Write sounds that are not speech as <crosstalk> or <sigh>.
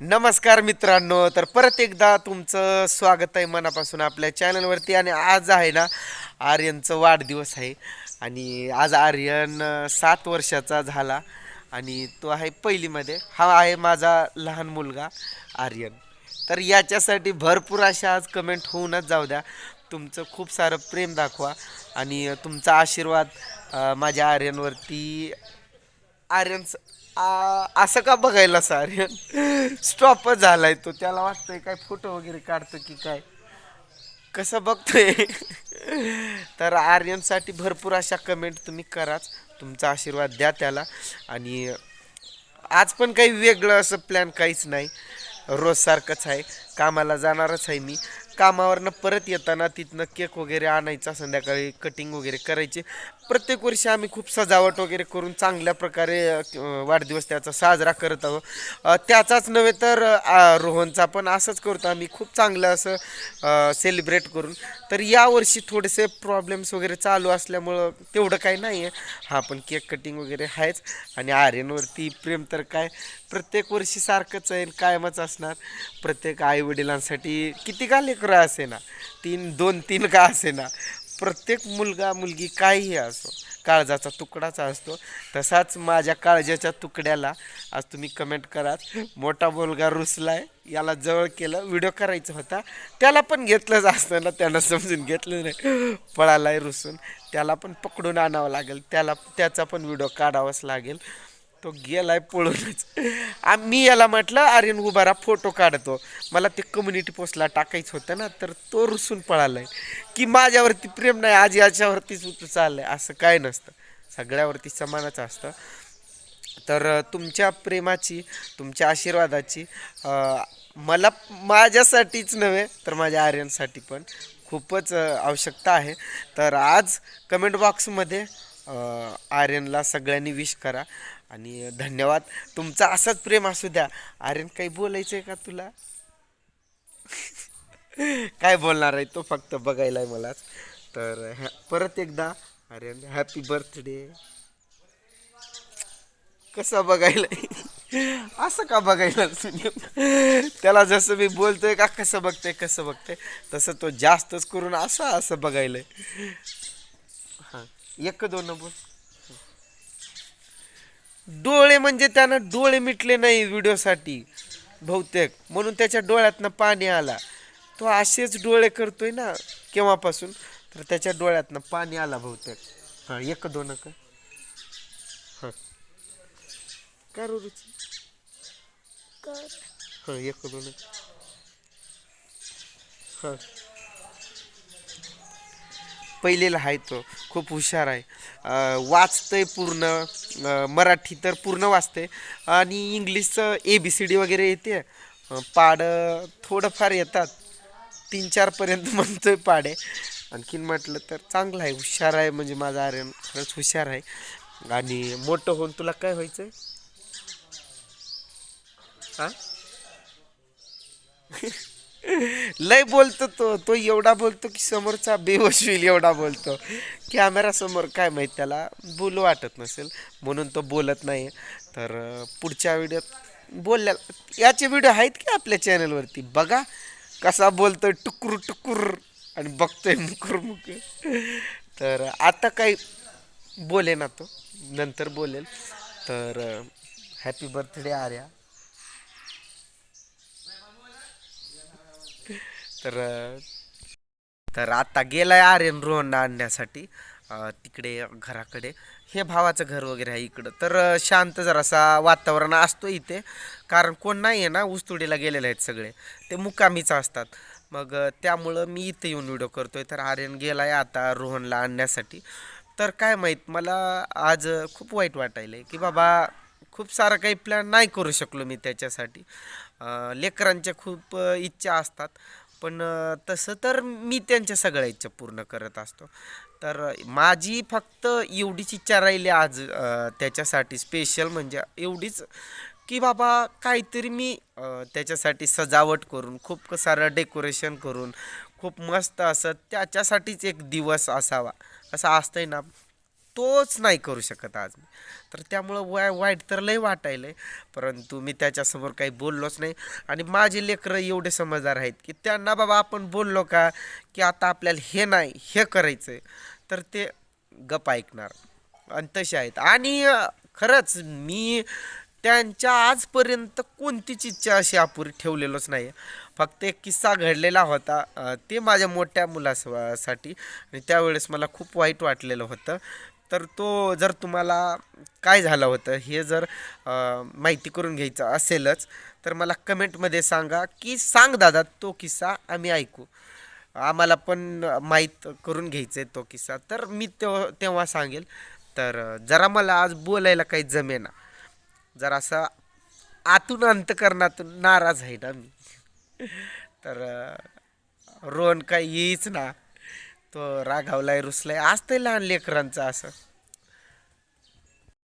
नमस्कार मित्रांनो तर परत एकदा तुमचं स्वागत आहे मनापासून आपल्या चॅनलवरती आणि आज आहे ना आर्यनचं वाढदिवस आहे. आणि आज आर्यन सात वर्षाचा झाला आणि तो आहे पहिलीमध्ये. हा आहे माझा लहान मुलगा आर्यन. तर याच्यासाठी भरपूर अशा आज कमेंट होऊनच जाऊ द्या. तुमचं खूप सारं प्रेम दाखवा आणि तुमचा आशीर्वाद माझ्या आर्यनवरती. आर्यन असं का बघायला असं आर्यन स्टॉपच झालाय तो. त्याला वाटतंय काय फोटो वगैरे काढतो की काय? कसं बघतोय? तर आर्यनसाठी भरपूर अशा कमेंट तुम्ही कराच. तुमचा आशीर्वाद द्या त्याला. आणि आज पण काही वेगळं असं प्लॅन काहीच नाही. रोज सारखंच आहे. कामाला जाणारच आहे मी. कामावरनं परत येताना तिथनं केक वगैरे आणायचा संध्याकाळी कटिंग वगैरे करायची. प्रत्येक वर्षी आम्ही खूप सजावट वगैरे करून चांगल्या प्रकारे वाढदिवस त्याचा साजरा करत आहोत. त्याचाच नव्हे तर रोहनचा पण असंच करतो आम्ही. खूप चांगलं असं सेलिब्रेट करून. तर यावर्षी थोडेसे प्रॉब्लेम्स वगैरे चालू असल्यामुळं तेवढं काही नाही आहे हा पण केक कटिंग वगैरे आहेच. आणि आर्यनवरती प्रेम तर काय? प्रत्येक वर्षी सारखंच आहे कायमच असणार. प्रत्येक आईवडिलांसाठी किती का लेकरं असे ना तीन दोन तीन का असे ना प्रत्येक मुलगा मुलगी काहीही असो काळजाचा तुकडाचा असतो तसाच माझ्या काळजाच्या तुकड्याला आज तुम्ही कमेंट करा. मोठा मुलगा रुसलाय याला जवळ केलं व्हिडिओ करायचा होता. त्याला पण घेतलंच असतं ना त्यानं समजून घेतलं नाही. पळालाय रुसून. त्याला पण पकडून आणावं लागेल. त्याला त्याचा पण व्हिडिओ काढावाच लागेल. तो गेलाय पळूनच. आम्ही मी याला म्हटलं आर्यन उभारा फोटो काढतो. मला ते कम्युनिटी पोस्टला टाकायचं होतं ना तर तो रुसून पळालाय. की माझ्यावरती प्रेम नाही आज याच्यावरतीच उतू चाललंय. असं काय नसतं. सगळ्यावरती समानच असतं. तर तुमच्या प्रेमाची तुमच्या आशीर्वादाची मला माझ्यासाठीच नव्हे तर माझ्या आर्यनसाठी पण खूपच आवश्यकता आहे. तर आज कमेंट बॉक्समध्ये आर्यनला सगळ्यांनी विश करा. आणि धन्यवाद. तुमचा असंच प्रेम असू द्या. आर्यन काही बोलायचं आहे का तुला? <laughs> काय बोलणार आहे तो फक्त बघायला आहे मलाच. तर परत एकदा. आर्यन हॅपी बर्थडे कसं बघायला असं का बघायला तुम्ही? त्याला जसं मी बोलतोय का कसं बघतोय कसं बघतोय तसं तो जास्तच करून असं असं बघायला हां एक दोन बोल. डोळे म्हणजे त्यानं डोळे मिटले नाही व्हिडिओसाठी बहुतेक. म्हणून त्याच्या डोळ्यातनं पाणी आला. तो असेच डोळे करतोय ना केव्हापासून? तर त्याच्या डोळ्यातनं पाणी आला बहुतेक. हां एक दोन का? हां. काय रुची? हां एक दोन हां. पहिलेला आहे तो. खूप हुशार आहे. वाचतंय पूर्ण. मराठी तर पूर्ण वाचते आणि इंग्लिशचं ए बी सी डी वगैरे येते. पाडं थोडंफार येतात. तीन चारपर्यंत <laughs> म्हणतोय पाडे. आणखीन म्हटलं तर चांगलं आहे. हुशार आहे म्हणजे माझा आर्यन खरंच हुशार आहे. आणि मोठं होऊन तुला काय व्हायचं आहे हां लय बोलतो तो. तो एवढा बोलतो की समोरचा बेवश होईल एवढा बोलतो. कॅमेरा समोर काय माहीत त्याला? बोलू वाटत नसेल. म्हणून तो बोलत नाही. तर पुढच्या व्हिडिओत बोलल्या याचे व्हिडिओ आहेत की आपल्या चॅनलवरती? बघा कसा बोलतोय टुकुर टुकुर आणि बघतोय मुकुर मुकुर. तर आता काही बोले ना तो. नंतर बोलेल. तर हॅपी बर्थडे आर्या. तर तर आता गेलाय आर्यन रोहन आणण्यासाठी तिकडे घराकडे. हे भावाचं घर वगैरे आहे इकडं. तर शांत जरासा वातावरण असतो इथे. कारण कोण नाही आहे ना ऊसतोडीला गेलेले आहेत सगळे. ते मुकामीचं असतात. मग त्यामुळं मी इथे येऊन व्हिडिओ करतोय. तर आर्यन गेला आहे आता रोहनला आणण्यासाठी. तर काय माहीत मला आज खूप वाईट वाटायलं आहे की बाबा खूप सारं काही प्लॅन नाही करू शकलो मी त्याच्यासाठी. लेकरांच्या खूप इच्छा असतात. पण तसं तर मी त्यांच्या सगळ्या इच्छा पूर्ण करत असतो. तर माझी फक्त एवढीच इच्छा राहिली आज त्याच्यासाठी स्पेशल म्हणजे एवढीच की बाबा काहीतरी मी त्याच्यासाठी सजावट करून खूप सारं डेकोरेशन करून खूप मस्त असं त्याच्यासाठीच एक दिवस असावा. असं असतंय ना. तोच नाही करू शकत आज मी. तर त्यामुळं वाय वाईट तर लय आहे परंतु मी त्याच्यासमोर काही बोललोच नाही. आणि माझे लेकरं एवढे समजदार आहेत की त्यांना बाबा आपण बोललो का की आता आपल्याला हे नाही हे करायचं आहे तर ते गप ऐकणार. आणि तसे आहेत. आणि खरंच मी त्यांच्या आजपर्यंत कोणतीच इच्छा अशी अपुरी ठेवलेलोच नाही. फक्त एक किस्सा घडलेला होता. ते माझ्या मोठ्या मुलासाठी आणि त्यावेळेस मला खूप वाईट वाटलेलं होतं. तर तो जर तुम्हाला काय झालं होतं हे जर माहिती करून घ्यायचं असेलच तर मला कमेंटमध्ये सांगा की सांग दादा तो किस्सा आम्ही ऐकू. आम्हाला पण माहीत करून घ्यायचं आहे तो किस्सा. तर मी तेव्हा तेव्हा सांगेल. तर जरा मला आज बोलायला काही जमेना. जरासा आतून अंतकरणातून नाराज आहे ना मी. तर रोहन काही येईच ना. तो रागावलाय रुसलाय. असतंय लहान लेकरांचं असं.